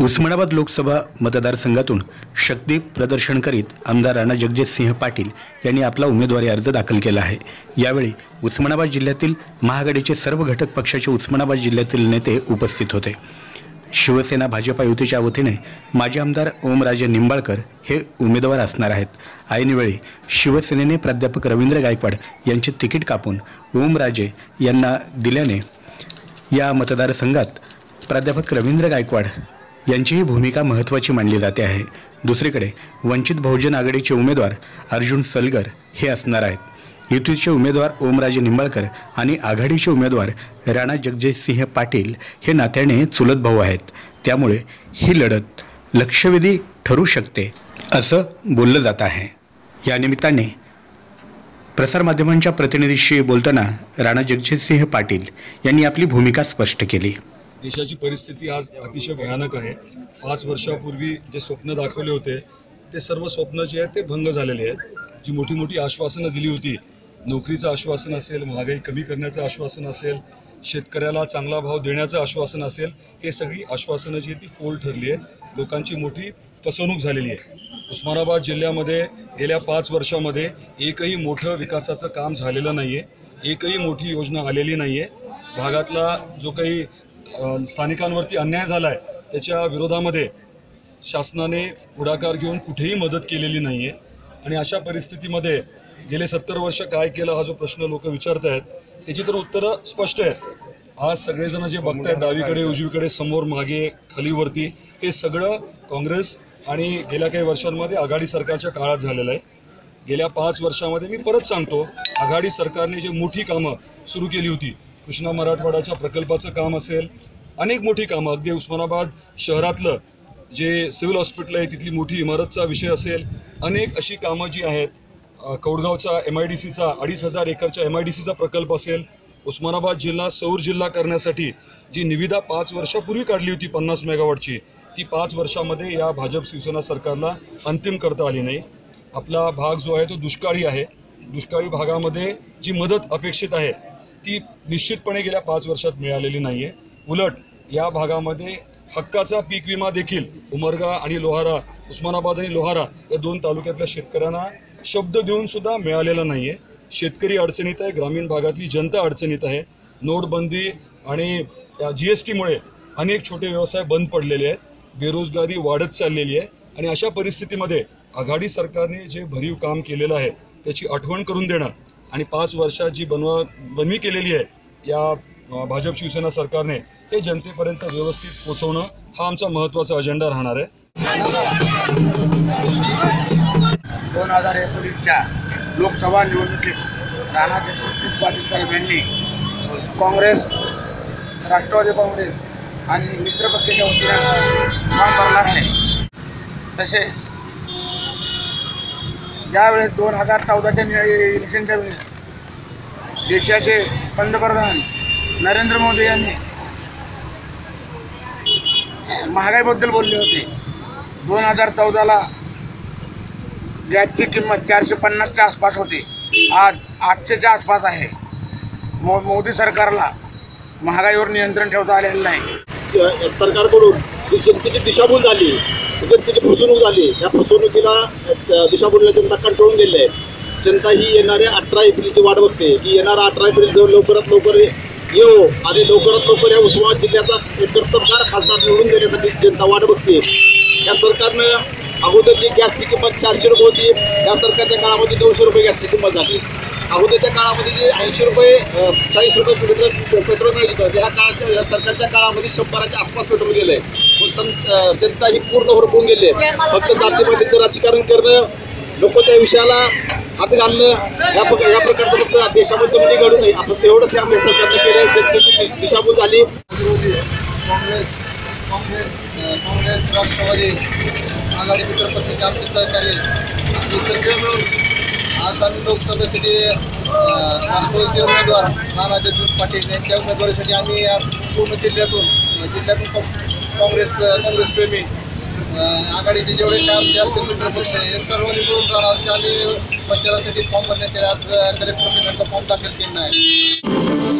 उस्मानाबाद लोकसभा मतदारसंघातून शक्ती प्रदर्शन करीत आमदार राणा जगजितसिंह पाटील यांनी आपला उमेदवारी अर्ज दाखल केला आहे. यावेळी उस्मानाबाद जिल्ह्यातील महाआघाडीचे सर्व घटक पक्षाचे उस्मानाबाद जिल्ह्यातील नेते उपस्थित होते. शिवसेना भाजपा युतीच्या वतीने माजी आमदार ओमराजे निंबाळकर हे उमेदवार असणार आहेत. ऐनवेळी शिवसेनेने प्राध्यापक रवींद्र गायकवाड यांचे तिकीट कापून ओमराजे यांना दिल्याने या मतदारसंघात प्राध्यापक रवींद्र गायकवाड यांचीही भूमिका महत्त्वाची मानली जाते आहे. दुसरीकडे वंचित बहुजन आघाडीचे उमेदवार अर्जुन सलगर हे असणार आहेत. युतीचे उमेदवार ओमराजे निंबाळकर आणि आघाडीचे उमेदवार राणा जगजितसिंह पाटील हे नात्याने चुलत भाऊ आहेत. त्यामुळे ही लढत लक्षवेधी ठरू शकते असं बोललं जात आहे. या निमित्ताने प्रसारमाध्यमांच्या प्रतिनिधीशी बोलताना राणा जगजितसिंह पाटील यांनी आपली भूमिका स्पष्ट केली. देशाची परिस्थिती आज अतिशय भयानक आहे. पाच वर्षापूर्वी जे स्वप्न दाखवले होते ते सर्व स्वप्न जे आहेत ते भंग झालेले आहेत. जी मोठी मोठी आश्वासनं दिली होती नोकरीचं आश्वासन असेल महागाई कमी करण्याचं आश्वासन असेल शेतकऱ्याला चांगला भाव देण्याचं आश्वासन असेल हे सगळी आश्वासनं जी आहेत ती फोल ठरली आहे लोकांची मोठी फसवणूक झालेली आहे. उस्मानाबाद जिल्ह्यामध्ये गेल्या पाच वर्षामध्ये एकही मोठं विकासाचं काम झालेलं नाही आहे एकही मोठी योजना आलेली नाही आहे भागातला जो काही स्थानिकांवरती अन्याय झाला आहे त्याच्या विरोधामध्ये शासनाने पुढाकार घेऊन कुठेही मदत केलेली नाही आहे आणि अशा परिस्थितीमध्ये गेले सत्तर वर्ष काय केलं हा जो प्रश्न लोक विचारत आहेत त्याची तर उत्तरं स्पष्ट आहेत. आज सगळेजण जे बघतायत डावीकडे उजवीकडे समोर मागे खालीवरती हे सगळं काँग्रेस आणि गेल्या काही वर्षांमध्ये आघाडी सरकारच्या काळात झालेलं आहे. गेल्या पाच वर्षामध्ये मी परत सांगतो आघाडी सरकारने जे मोठी कामं सुरू केली होती कृष्णा मराठवाड्याच्या प्रकल्पाचं काम असेल अनेक मोठी कामं. अगदी उस्मानाबाद शहरातलं जे सिव्हिल हॉस्पिटल आहे तिथली मोठी इमारतचा विषय असेल अनेक अशी कामं जी आहेत कौडगावचा एम आय डी सीचा अडीच हजार एकरच्या एम आय डी सीचा प्रकल्प असेल उस्मानाबाद जिल्हा सौर जिल्हा करण्यासाठी जी निविदा पाच वर्षापूर्वी काढली होती पन्नास मेगावॉटची ती पाच वर्षामध्ये या भाजप शिवसेना सरकारला अंतिम करता आली नाही. आपला भाग जो आहे तो दुष्काळी आहे. दुष्काळी भागामध्ये जी मदत अपेक्षित आहे ती निश्चितपणे गेल्या पाच वर्षात मिळालेली नाही आहे उलट या भागामध्ये हक्काचा पीक विमा देखील उमरगा आणि लोहारा उस्मानाबाद आणि लोहारा या दोन तालुक्यातल्या शेतकऱ्यांना शब्द देऊन सुद्धा मिळालेला नाही आहे शेतकरी अडचणीत आहे ग्रामीण भागातली जनता अडचणीत आहे. नोटबंदी आणि जी एस टीमुळे अनेक छोटे व्यवसाय बंद पडलेले आहेत. बेरोजगारी वाढत चाललेली आहे आणि अशा परिस्थितीमध्ये आघाडी सरकारने जे भरीव काम केलेलं आहे त्याची आठवण करून देणं आणि पाच वर्षात जी बनव बनवी केलेली आहे या भाजप शिवसेना सरकारने हे जनतेपर्यंत व्यवस्थित पोचवणं हा आमचा महत्त्वाचा अजेंडा राहणार आहे. दोन हजार एकोणीसच्या लोकसभा निवडणुकीत राणा जगजित पाटील साहेबांनी काँग्रेस राष्ट्रवादी काँग्रेस आणि मित्रपक्षाच्या वतीनं फॉर्म भरला आहे. तसेच ज्यावेळेस दोन हजार चौदाच्या इलेक्शनच्या वेळेस देशाचे पंतप्रधान नरेंद्र मोदी यांनी महागाईबद्दल बोलले होते. दोन हजार चौदाला गॅसची किंमत चारशे पन्नासच्या आसपास होती. आज आठशेच्या आसपास आहे. मो मोदी सरकारला महागाईवर नियंत्रण ठेवता आलेलं नाही. सरकारकडून जनतेची दिशाभूल झाली. म्हणजे जनतेची फसवणूक झाली. या फसवणुकीला अ, दिशाभूलला जनता कंटाळून गेली आहे. जनता ही येणाऱ्या अठरा एप्रिलची वाट बघते. की येणारा अठरा एप्रिल जवळ लवकरात लवकर येऊ आणि लवकरात लवकर या उस्मानाबाद जिल्ह्याचा एक कर्तबगार खासदार निवडून देण्यासाठी जनता वाट बघते. या सरकारनं अगोदरची गॅसची किंमत चारशे रुपये होती. या सरकारच्या काळामध्ये नऊशे रुपये गॅसची किंमत झाली. अगोदरच्या काळामध्ये जे ऐंशी रुपये चाळीस रुपये पेट्रोल पेट्रोल मिळत होतं त्या काळाच्या या सरकारच्या काळामध्ये शंभराच्या आसपास पेट्रोल गेलं आहे सं- जनता ही पूर्ण होरपून गेली. आहे फक्त जातीपातीचं राजकारण करणं लोक त्या विषयाला हात घालणं या प्रकार या प्रकारचं फक्त देशामध्ये म्हणजे घडू नये आपण तेवढंच या सरकारनं केलं जनतेची दिशाभूल झाली. काँग्रेस काँग्रेस काँग्रेस राष्ट्रवादी आघाडी मित्र पक्षाचे आमचे सहकारी आम्ही सगळे मिळून आज आम्ही लोकसभेसाठी नागपूरचे उमेदवार नाना जगदीश पाटील यांच्या उमेदवारीसाठी आम्ही या पूर्ण जिल्ह्यातून जिल्ह्यातून काँग्रेस काँग्रेसप्रेमी आघाडीचे जेवढे काय आमचे असतील मित्रपक्ष हे सर्व निवडून राहणार आम्ही प्रचारासाठी फॉर्म भरण्यासाठी आज कलेक्टर फॉर्म दाखल केला आहे.